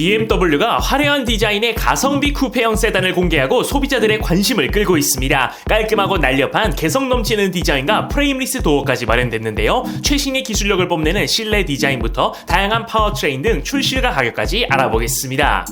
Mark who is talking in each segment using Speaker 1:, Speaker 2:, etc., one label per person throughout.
Speaker 1: BMW가 화려한 디자인의 가성비 쿠페형 세단을 공개하고 소비자들의 관심을 끌고 있습니다. 깔끔하고 날렵한 개성 넘치는 디자인과 프레임리스 도어까지 마련됐는데요. 최신의 기술력을 뽐내는 실내 디자인부터 다양한 파워트레인 등 출시가 가격까지 알아보겠습니다.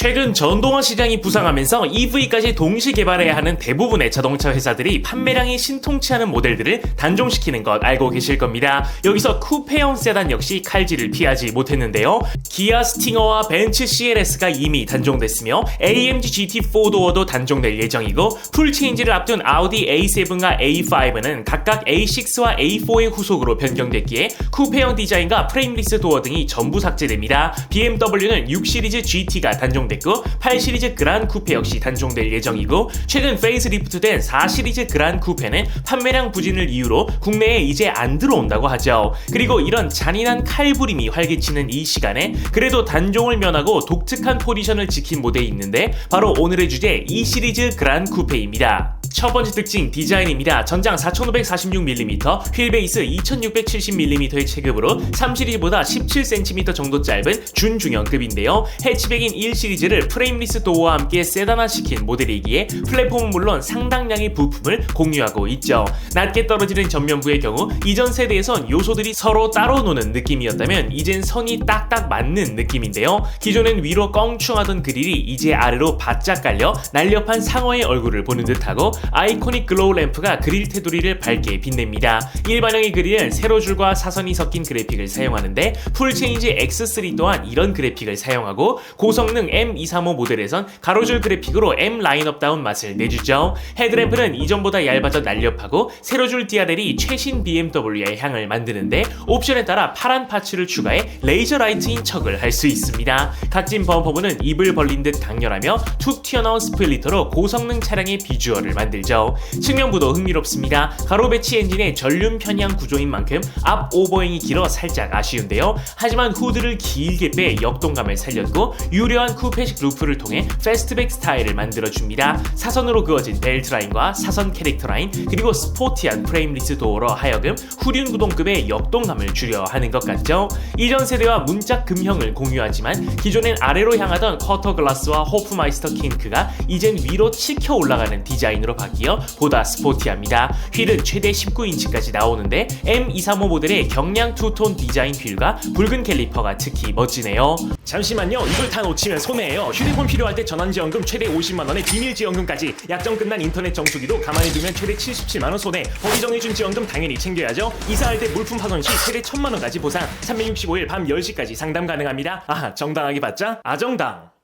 Speaker 1: 최근 전동화 시장이 부상하면서 EV까지 동시 개발해야 하는 대부분의 자동차 회사들이 판매량이 신통치 않은 모델들을 단종시키는 것 알고 계실 겁니다. 여기서 쿠페형 세단 역시 칼질을 피하지 못했는데요. 기아 스팅어와 벤츠 CLS가 이미 단종됐으며 AMG GT4 도어도 단종될 예정이고 풀 체인지를 앞둔 아우디 A7과 A5는 각각 A6와 A4의 후속으로 변경됐기에 쿠페형 디자인과 프레임리스 도어 등이 전부 삭제됩니다. BMW는 6 시리즈 GT가 단종 단종됐고 8 시리즈 그란 쿠페 역시 단종될 예정이고 최근 페이스리프트된 4 시리즈 그란 쿠페는 판매량 부진을 이유로 국내에 이제 안 들어온다고 하죠. 그리고 이런 잔인한 칼부림이 활개치는 이 시간에 그래도 단종을 면하고 독특한 포지션을 지킨 모델이 있는데 바로 오늘의 주제 2 시리즈 그란 쿠페입니다. 첫 번째 특징 디자인입니다. 전장 4546mm, 휠 베이스 2670mm의 체급으로 3시리즈보다 17cm 정도 짧은 준중형급인데요. 해치백인 1 시리즈를 프레임리스 도어와 함께 세단화시킨 모델이기에 플랫폼은 물론 상당량의 부품을 공유하고 있죠. 낮게 떨어지는 전면부의 경우 이전 세대에선 요소들이 서로 따로 노는 느낌이었다면 이젠 선이 딱딱 맞는 느낌인데요. 기존엔 위로 껑충하던 그릴이 이제 아래로 바짝 깔려 날렵한 상어의 얼굴을 보는 듯하고 아이코닉 글로우 램프가 그릴 테두리를 밝게 빛냅니다. 일반형의 그릴은 세로줄과 사선이 섞인 그래픽을 사용하는데 풀체인지 X3 또한 이런 그래픽을 사용하고 고성능 M235 모델에선 가로줄 그래픽으로 M 라인업다운 맛을 내주죠. 헤드램프는 이전보다 얇아져 날렵하고 세로줄 DRL이 최신 BMW의 향을 만드는데 옵션에 따라 파란 파츠를 추가해 레이저 라이트인 척을 할 수 있습니다. 각진 범퍼부는 입을 벌린 듯 강렬하며 툭 튀어나온 스플리터로 고성능 차량의 비주얼을 만듭니다. 만들죠. 측면부도 흥미롭습니다. 가로 배치 엔진의 전륜 편향 구조인 만큼 앞 오버행이 길어 살짝 아쉬운데요. 하지만 후드를 길게 빼 역동감을 살렸고 유려한 쿠페식 루프를 통해 패스트백 스타일을 만들어줍니다. 사선으로 그어진 벨트 라인과 사선 캐릭터 라인 그리고 스포티한 프레임리스 도어로 하여금 후륜 구동급의 역동감을 주려 하는 것 같죠. 이전 세대와 문짝 금형을 공유하지만 기존엔 아래로 향하던 커터 글라스와 호프마이스터 킹크가 이젠 위로 치켜 올라가는 디자인으로 바뀌어 보다 스포티합니다. 휠은 최대 19인치까지 나오는데 M235 모델의 경량 투톤 디자인 휠과 붉은 캘리퍼가 특히 멋지네요. 잠시만요. 이걸 다 놓치면 손해예요. 휴대폰 필요할 때 전환지원금 최대 50만 원에 비밀지원금까지 약정 끝난 인터넷 정수기도 가만히 두면 최대 77만 원 손해 법이 정해준 지원금 당연히 챙겨야죠. 이사할 때 물품 파손 시 최대 1000만원까지 보상 365일 밤 10시까지 상담 가능합니다. 아 정당하게 받자? 아정당.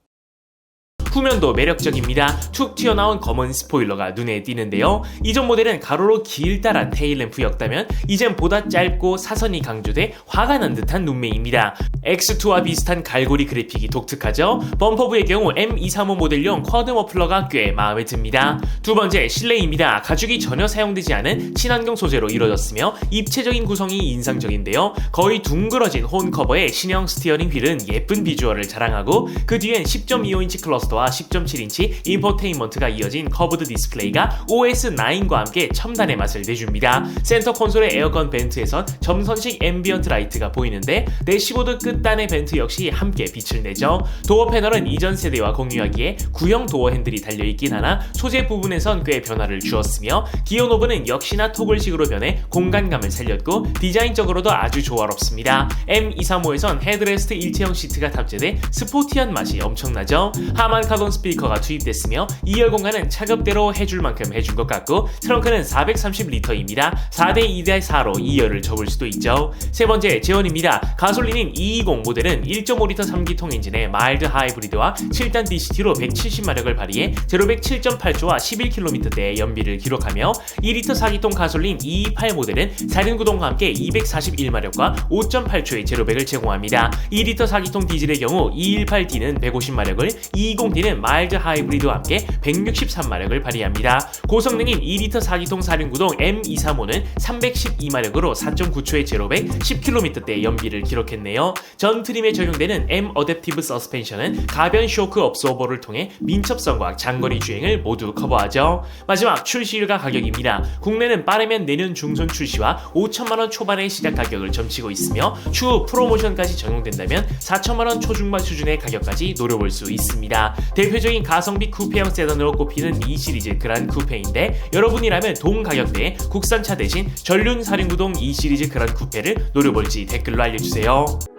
Speaker 1: 후면도 매력적입니다. 툭 튀어나온 검은 스포일러가 눈에 띄는데요. 이전 모델은 가로로 길다란 테일램프였다면 이젠 보다 짧고 사선이 강조돼 화가 난 듯한 눈매입니다. X2와 비슷한 갈고리 그래픽이 독특하죠. 범퍼부의 경우 M235 모델용 쿼드 머플러가 꽤 마음에 듭니다. 두 번째 실내입니다. 가죽이 전혀 사용되지 않은 친환경 소재로 이루어졌으며 입체적인 구성이 인상적인데요. 거의 둥그러진 혼 커버에 신형 스티어링 휠은 예쁜 비주얼을 자랑하고 그 뒤엔 10.25인치 클러스터와 10.7인치 인포테인먼트가 이어진 커브드 디스플레이가 OS9과 함께 첨단의 맛을 내줍니다. 센터 콘솔의 에어컨 벤트에선 점선식 앰비언트 라이트가 보이는데 내시보드 끝단의 벤트 역시 함께 빛을 내죠. 도어 패널은 이전 세대와 공유하기에 구형 도어 핸들이 달려있긴 하나 소재 부분에선 꽤 변화를 주었으며 기어 노브는 역시나 토글식으로 변해 공간감을 살렸고 디자인적으로도 아주 조화롭습니다. M235에선 헤드레스트 일체형 시트가 탑재돼 스포티한 맛이 엄청나죠. 하만 카본 스피커가 투입됐으며 2열 공간은 차급대로 해줄 만큼 해준 것 같고 트렁크는 430리터입니다. 4대 2대 4로 2열을 접을 수도 있죠. 세 번째 제원입니다. 가솔린인 220 모델은 1.5리터 3기통 엔진에 마일드 하이브리드와 7단 DCT로 170마력을 발휘해 제로백 7.8초와 11km대의 연비를 기록하며 2리터 4기통 가솔린 228 모델은 4륜 구동과 함께 241마력과 5.8초의 제로백을 제공합니다. 2리터 4기통 디젤의 경우 218D는 150마력을 220 뛰는 마일드 하이브리드와 함께 163마력을 발휘합니다. 고성능인 2리터 4기통 사륜구동 M235는 312마력으로 4.9초의 제로백 10km대 연비를 기록했네요. 전 트림에 적용되는 M 어댑티브 서스펜션은 가변 쇼크 업소버를 통해 민첩성과 장거리 주행을 모두 커버하죠. 마지막 출시일과 가격입니다. 국내는 빠르면 내년 중순 출시와 5천만원 초반의 시작 가격을 점치고 있으며 추후 프로모션까지 적용된다면 4천만원 초중반 수준의 가격까지 노려볼 수 있습니다. 대표적인 가성비 쿠페형 세단으로 꼽히는 이 시리즈 그란 쿠페인데 여러분이라면 동 가격대에 국산차 대신 전륜 사륜구동 이 시리즈 그란 쿠페를 노려볼지 댓글로 알려주세요.